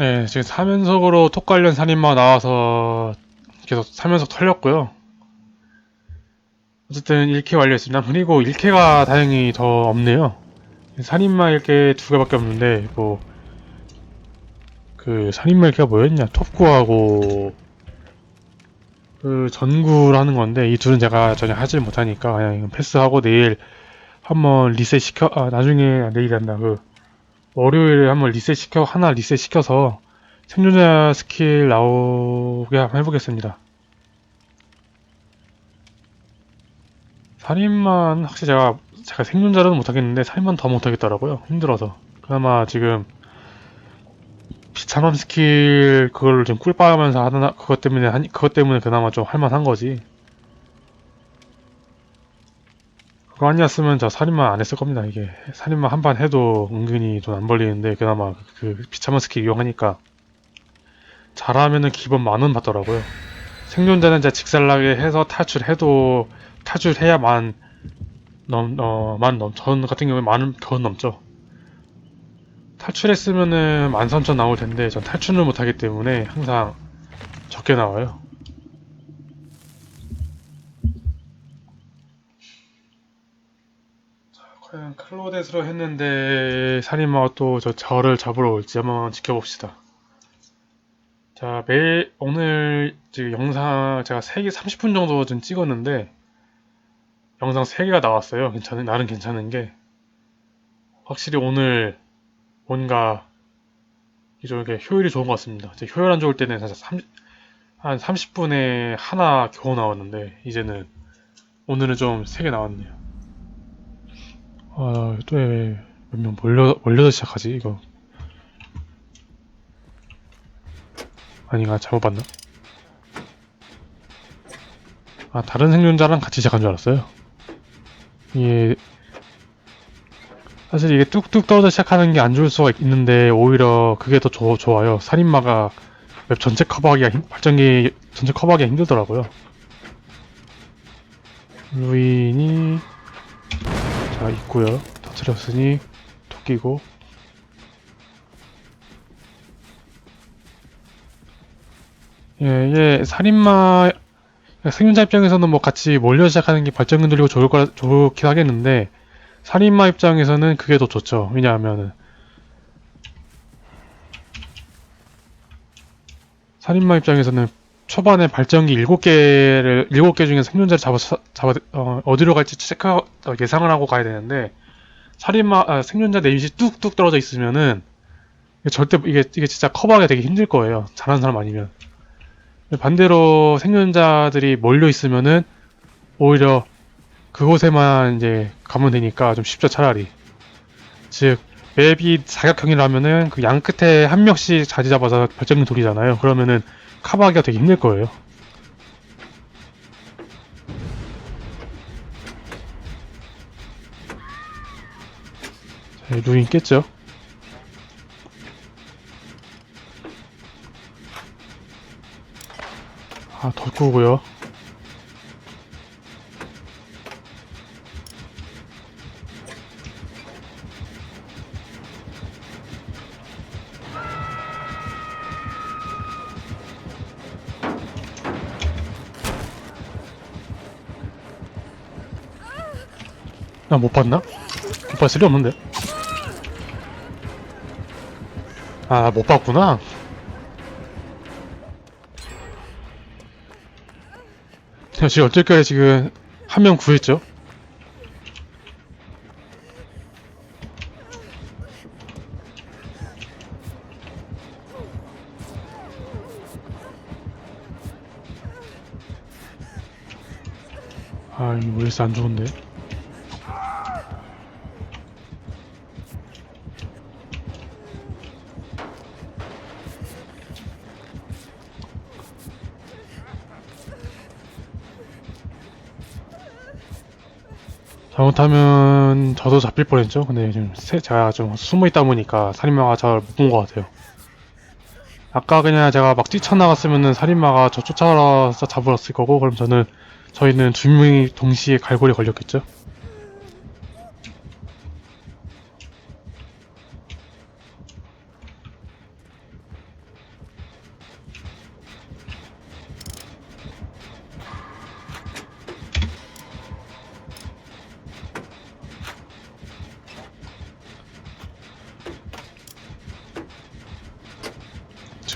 네, 지금 3연속으로 톡 관련 살인마 나와서 계속 3연속 털렸고요. 어쨌든 1회 완료했습니다. 그리고 1회가 다행히 더 없네요. 살인마 1회 두 개밖에 없는데, 뭐, 그, 살인마 1회가 뭐였냐? 톱구하고, 그, 전구라는 건데, 이 둘은 제가 전혀 하질 못하니까, 그냥 패스하고 내일 한번 리셋 시켜, 아, 나중에, 아, 내일이 한다. 그, 월요일에 한번 리셋 시켜, 하나 리셋 시켜서 생존자 스킬 나오게 한번 해보겠습니다. 살인만 확실히 제가 제가 생존자로는 못하겠는데 살인만 더 못하겠더라고요. 힘들어서. 그나마 지금 비참함 스킬 그걸 좀 꿀빠하면서 하나 그것 때문에 한 그것 때문에 그나마 좀 할만한 거지. 그거 아니었으면 저 살인만 안 했을 겁니다. 이게 살인만 한 판 해도 은근히 돈 안 벌리는데 그나마 그 비참한 스킬 이용하니까 잘하면은 기본 만 원 받더라고요. 생존자는 이제 직살나게 해서 탈출해도 탈출해야 만 넘, 어, 만 넘, 전 같은 경우에 만원 더 넘죠. 탈출했으면은 13,000 나올 텐데 전 탈출을 못하기 때문에 항상 적게 나와요. 과연 클로데스로 했는데 살인마가 또 저 저를 잡으러 올지 한번 지켜봅시다. 자, 매일 오늘 지금 영상 제가 3개 30분 정도 좀 찍었는데 영상 3개가 나왔어요. 괜찮은 나름 괜찮은 게 확실히 오늘 뭔가 이렇게 효율이 좋은 것 같습니다. 제 효율 안 좋을 때는 사실 30, 한 30분에 하나 겨우 나왔는데 이제는 오늘은 좀 3개 나왔네요. 아, 또 몇 명 몰려 몰려서 시작하지 이거. 아니가 잘못 봤나? 아 다른 생존자랑 같이 시작한 줄 알았어요. 이게 사실 이게 뚝뚝 떨어져 시작하는 게 안 좋을 수가 있는데 오히려 그게 더 좋- 좋아요. 살인마가 웹 전체 커버하기가 힘- 발전기 전체 커버하기가 힘들더라고요. 루인이 자 있고요. 터트렸으니 토끼고 예, 예, 살인마 생존자 입장에서는 뭐 같이 몰려 시작하는 게 발전기 돌리고 좋을 거라 좋긴 하겠는데 살인마 입장에서는 그게 더 좋죠. 왜냐하면은 살인마 입장에서는 초반에 발전기 7개를 7개 중에 생존자를 잡아 잡아 어, 어디로 갈지 체크 어, 예상을 하고 가야 되는데 살인마 아, 생존자 네임이 뚝뚝 떨어져 있으면은 절대 이게 이게 진짜 커버하기 되게 힘들 거예요. 잘하는 사람 아니면. 반대로 생존자들이 몰려 있으면은 오히려 그곳에만 이제 가면 되니까 좀 쉽죠 차라리. 즉 맵이 사격형이라면은 그 양 끝에 한 명씩 자리 잡아서 발전기 돌리잖아요. 그러면은 커버하기가 되게 힘들 거예요. 자, 루인 깼죠? 아, 덜 꾸고요. 못 봤나? 못 봤을 리 없는데. 아, 못 봤구나. 자, 지금 어쩔까요? 지금 한 명 구했죠? 아, 이거 OS 안 좋은데? 잘못하면 저도 잡힐 뻔했죠. 근데 지금 세- 제가 좀 숨어 있다 보니까 살인마가 저를 못본 것 같아요. 아까 그냥 제가 막 뛰쳐나갔으면은 살인마가 저 쫓아와서 잡으렀을 거고, 그럼 저는 저희는 두 명이 동시에 갈고리 걸렸겠죠.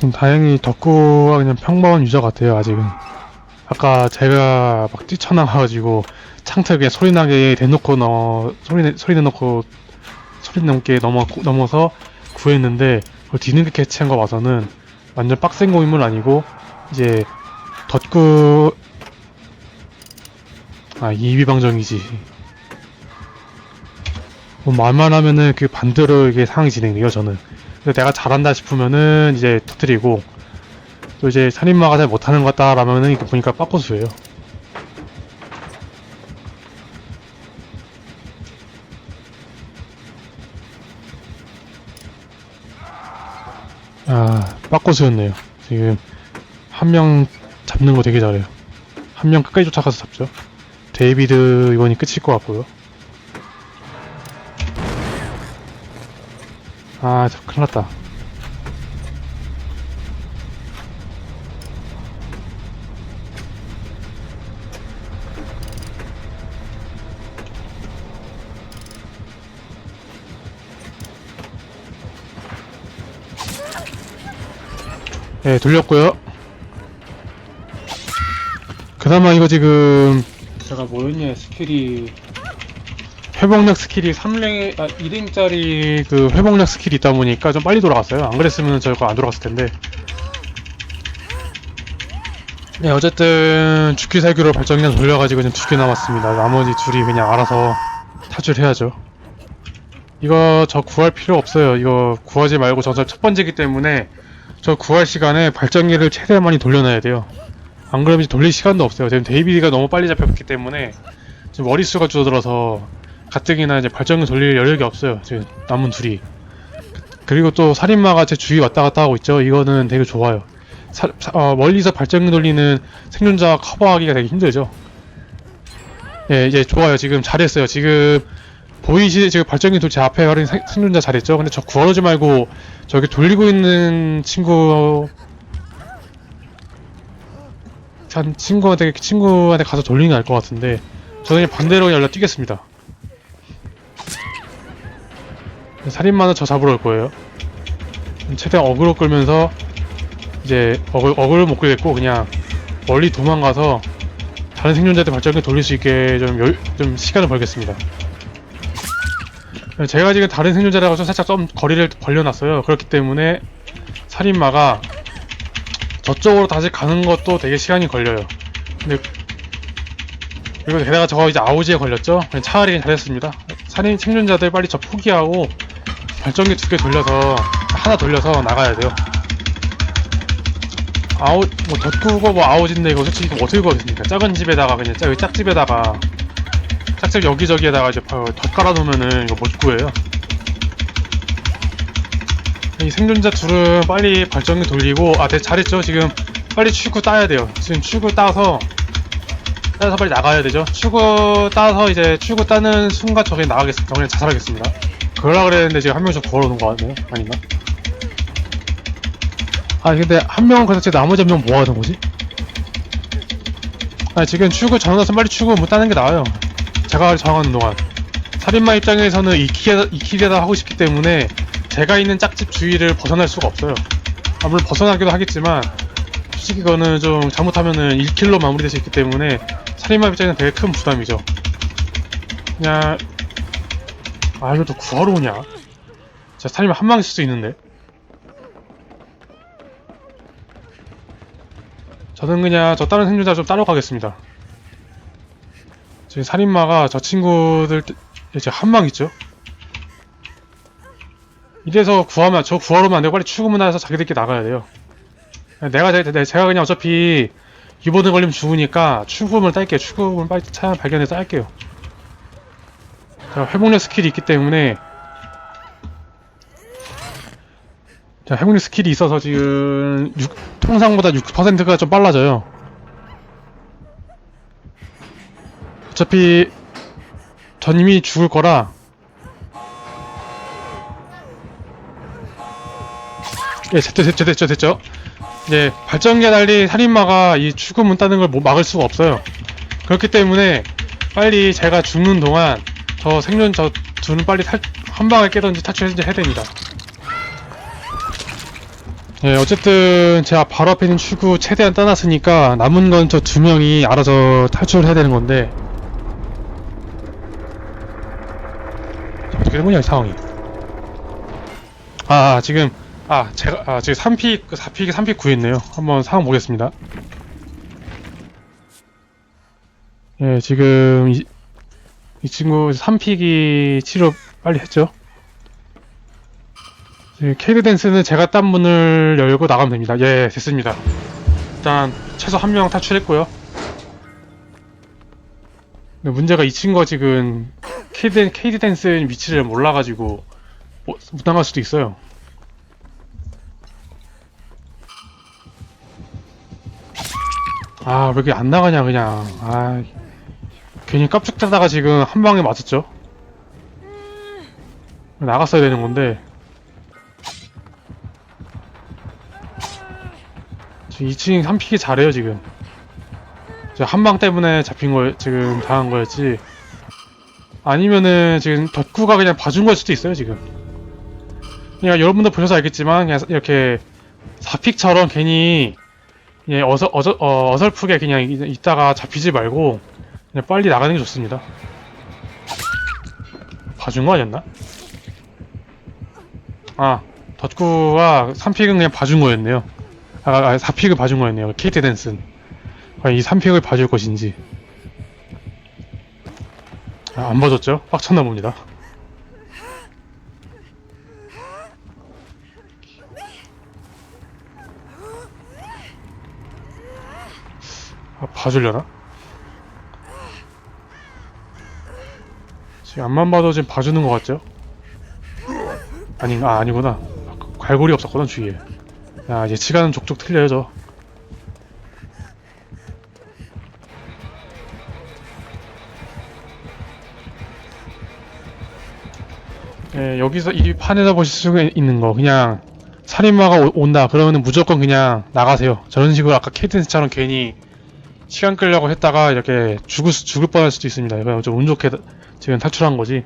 지금 다행히 덕구가 그냥 평범한 유저 같아요, 아직은. 아까 제가 막 뛰쳐나가가지고 창틀 그냥 소리 나게 대놓고 넣어, 소리, 내- 소리 내놓고 소리 넘게 넘어, 넘어서 구했는데 그걸 뒤늦게 캐치한 거 봐서는 완전 빡센 고인물 아니고 이제 덧구 아 이비방정이지 뭐 말만 하면은 그 반대로 이게 상황이 진행돼요 저는 근데 내가 잘한다 싶으면은 이제 터뜨리고 또 이제 살인마가 잘 못하는 것 같다라면은 이렇게 보니까 빠꼬수예요. 아 빠꼬수였네요. 지금 한 명 잡는 거 되게 잘해요. 한 명 끝까지 쫓아가서 잡죠. 데이비드 이번이 끝일 것 같고요 아, 저 큰일 났다. 네, 돌렸고요. 그나마 이거 지금 제가 뭐였냐 스킬이 회복력 스킬이 3랭, 아, 2랭짜리 그 회복력 스킬이 있다 보니까 좀 빨리 돌아갔어요. 안 그랬으면 저거 안 돌아갔을 텐데. 네, 어쨌든 죽기 살기로 발전기나 돌려가지고 그냥 두개 남았습니다. 나머지 둘이 그냥 알아서 탈출해야죠. 이거 저 구할 필요 없어요. 이거 구하지 말고 저첫 번째기 때문에 저 구할 시간에 발전기를 최대한 많이 돌려놔야 돼요. 안 그러면 이제 돌릴 시간도 없어요. 지금 데이비드가 너무 빨리 잡혔기 때문에 지금 머릿수가 줄어들어서 가뜩이나 이제 발전기 돌릴 여력이 없어요. 지금 남은 둘이. 그리고 또 살인마가 제 주위 왔다 갔다 하고 있죠. 이거는 되게 좋아요. 사- 사- 어, 멀리서 발전기 돌리는 생존자 커버하기가 되게 힘들죠. 예, 이제 좋아요. 지금 잘했어요. 지금 보이시 지금 발전기 돌 제 앞에 생- 생존자 잘했죠. 근데 저 구하지 말고 저기 돌리고 있는 친구 한 친구한테 친구한테 가서 돌리는 게 나을 것 같은데 저는 반대로 연락 뛰겠습니다. 살인마는 저 잡으러 올 거예요. 최대한 어그로 끌면서 이제 어글, 어그를 못 끌겠고 그냥 멀리 도망가서 다른 생존자들 발전기 돌릴 수 있게 좀, 여, 좀 시간을 벌겠습니다. 제가 지금 다른 생존자라고 좀 살짝 좀 거리를 벌려놨어요. 그렇기 때문에 살인마가 저쪽으로 다시 가는 것도 되게 시간이 걸려요. 근데 그리고 게다가 저거 이제 아우지에 걸렸죠? 차라리 잘했습니다. 살인 생존자들 빨리 저 포기하고 발전기 두 개 돌려서 하나 돌려서 나가야 돼요. 아우 뭐 덧구고 뭐 아우지인데 이거 솔직히 뭐 어떻게 구하겠습니까? 작은 집에다가 그냥 짝, 짝집에다가 짝집 여기저기에다가 이제 더 깔아놓으면은 이거 못 구해요. 이 생존자 둘은 빨리 발전기 돌리고 아, 네, 잘했죠. 지금 빨리 출구 따야 돼요. 지금 출구 따서 따서 빨리 나가야 되죠. 출구 따서 이제 출구 따는 순간 저기 나가겠습니다. 저그냥 자살하겠습니다. 그러라 그랬는데 지금 한명좀 구하러 온거 같네요. 아닌가? 아 근데 한 명은 그래서 나머지 한 명은 뭐 하는 거지? 아 지금 출구 정해서 빨리 출구 못 따는 게 나아요. 제가 정하는 동안 살인마 입장에서는 이키게다 하고 싶기 때문에 제가 있는 짝집 주위를 벗어날 수가 없어요. 아, 물론 벗어나기도 하겠지만 솔직히 그거는 좀 잘못하면은 1킬로 마무리될 수 있기 때문에 살인마 입장에는 되게 큰 부담이죠. 그냥 아 이거 또 구하러 오냐? 진짜 살인마 한방 있을 수 있는데. 저는 그냥 저 다른 생존자 좀 따로 가겠습니다. 지금 살인마가 저 친구들 이제 한방 있죠? 이래서 구하면 저 구하러면 안 되고 빨리 출구문 안에서 자기들끼리 나가야 돼요. 내가 제- 내- 제가 그냥 어차피 이번에 걸리면 죽으니까 출구문을 딸게요. 출구문 빨리 차 발견해서 딸게요. 자 회복력 스킬이 있기 때문에 자 회복력 스킬이 있어서 지금 6, 통상보다 6%가 좀 빨라져요. 어차피 전 이미 죽을 거라 예, 됐죠, 됐죠, 됐죠, 됐죠. 이제 발전기에 달린 살인마가 이 출구문 따는 걸못 막을 수가 없어요. 그렇기 때문에 빨리 제가 죽는 동안 저 생존 저 둘은 빨리 탈, 한 방에 깨든지 탈출해든지 해야 됩니다. 예, 어쨌든 제가 바로 앞에 있는 출구 최대한 떠났으니까 남은 건 저 두 명이 알아서 탈출을 해야 되는 건데 어떻게 된 거냐 이 상황이 아 지금 아 제가 아 지금 3픽 4픽에 3픽 구했네요 한번 상황 보겠습니다 예 지금 이, 이 친구 3픽이 치료 빨리 했죠 네, 케이드 댄스는 제가 딴 문을 열고 나가면 됩니다. 예, 됐습니다. 일단 최소 한 명 탈출했고요. 근데 문제가 이 친구가 지금 케이드, 댄스 위치를 몰라가지고 못, 못 나갈 수도 있어요. 아, 왜 이렇게 안 나가냐, 그냥. 아, 괜히 깜짝 자다가 지금 한 방에 맞았죠? 나갔어야 되는 건데. 지금 2층 3픽이 잘해요 지금 한방 때문에 잡힌 거 지금 당한 거였지 아니면은 지금 덧구가 그냥 봐준 걸 수도 있어요 지금 그냥 여러분들 보셔서 알겠지만 그냥 이렇게 4픽처럼 괜히 예, 어서, 어서, 어, 어설프게 그냥 이- 있다가 잡히지 말고 그냥 빨리 나가는 게 좋습니다 봐준 거 아니었나? 아 덧구가 3픽은 그냥 봐준 거였네요 아, 아 4픽을 봐준 거였네요. 케이트 댄슨. 과연 이 3픽을 봐줄 것인지. 아, 안 봐줬죠? 빡쳤나 봅니다. 아, 봐주려나? 지금 앞만 봐도 지금 봐주는 것 같죠? 아닌가? 아, 아니구나. 아, 갈고리 없었거든, 주위에. 야 예치가는 족족 틀려요 저 예, 여기서 이 판에서 보실 수 있는 거 그냥 살인마가 오- 온다 그러면은 무조건 그냥 나가세요 저런 식으로 아까 케이튼스처럼 괜히 시간 끌려고 했다가 이렇게 죽을, 수- 죽을 뻔할 수도 있습니다. 이거 좀운 좋게 지금 탈출한 거지